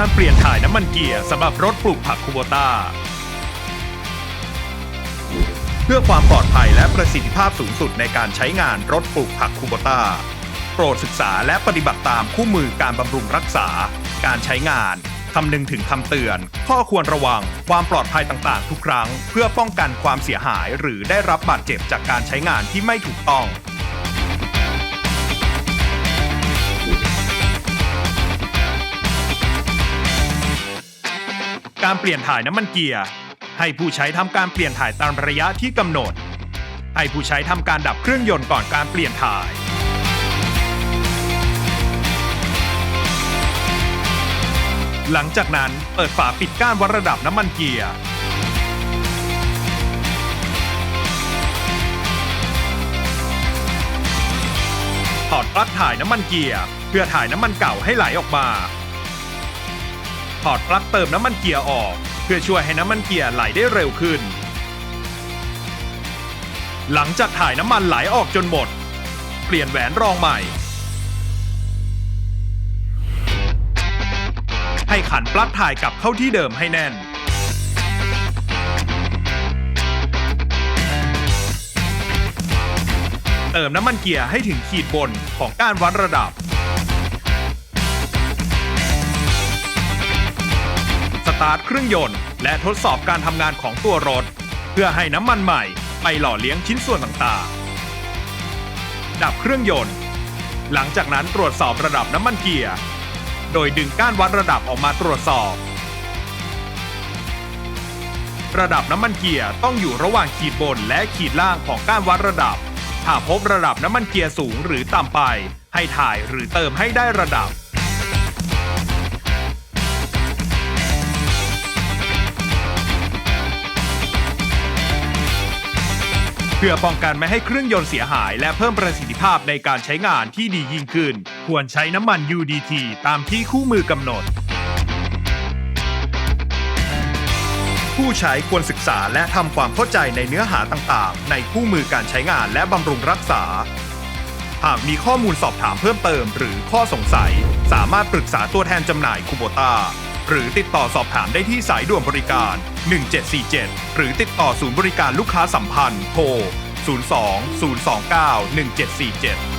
การเปลี่ยนถ่ายน้ำมันเกียร์สำหรับรถปลูกผักคูโบต้า เพื่อความปลอดภัยและประสิทธิภาพสูงสุดในการใช้งานรถปลูกผักคูโบต้า โปรดศึกษาและปฏิบัติตามคู่มือการบำรุงรักษา การใช้งานคำนึงถึงคำเตือน ข้อควรระวัง ความปลอดภัยต่างๆ ทุกครั้ง เพื่อป้องกันความเสียหายหรือได้รับบาดเจ็บจากการใช้งานที่ไม่ถูกต้อง การเปลี่ยนถ่ายน้ำมันเกียร์ ให้ผู้ใช้ทำการเปลี่ยนถ่ายตามระยะที่กำหนด ให้ผู้ใช้ทำการดับเครื่องยนต์ก่อนการเปลี่ยนถ่าย หลังจากนั้นเปิดฝาปิดก้านวัดระดับน้ำมันเกียร์ถอดปลั๊กถ่ายน้ำมันเกียร์ เพื่อถ่ายน้ำมันเก่าให้ไหลออกมา ถอดปลั๊กเติมน้ำมันเกียร์ออก เพื่อช่วยให้น้ำมันเกียร์ไหลได้เร็วขึ้น หลังจากถ่ายน้ำมันไหลออกจนหมด เปลี่ยนแหวนรองใหม่ ให้ขันปลั๊กถ่ายกลับเข้าที่เดิมให้แน่น เติมน้ำมันเกียร์ให้ถึงขีดบนของการวัดระดับ ตาร์ทเครื่องยนต์ และทดสอบการทำงานของตัวรถ เพื่อให้น้ำมันใหม่ไปหล่อเลี้ยงชิ้นส่วนต่างๆ ดับเครื่องยนต์ หลังจากนั้นตรวจสอบระดับน้ำมันเกียร์ โดยดึงก้านวัดระดับออกมาตรวจสอบ ระดับน้ำมันเกียร์ต้องอยู่ระหว่างขีดบนและขีดล่างของก้านวัดระดับ ถ้าพบระดับน้ำมันเกียร์สูงหรือต่ำไป ให้ถ่ายหรือเติมให้ได้ระดับ เพื่อป้องกันไม่ให้เครื่องยนต์เสียหายและเพิ่มประสิทธิภาพในการใช้งานที่ดียิ่งขึ้น ควรใช้น้ำมัน UDT ตามที่คู่มือกำหนด ผู้ใช้ควรศึกษาและทำความเข้าใจในเนื้อหาต่างๆ ในคู่มือการใช้งานและบำรุงรักษา หากมีข้อมูลสอบถามเพิ่มเติม หรือข้อสงสัย สามารถปรึกษาตัวแทนจำหน่ายคูโบตา หรือติดต่อสอบถามได้ที่สายด่วนบริการ 1747 หรือติดต่อศูนย์บริการลูกค้าสัมพันธ์โทร 02 029 1747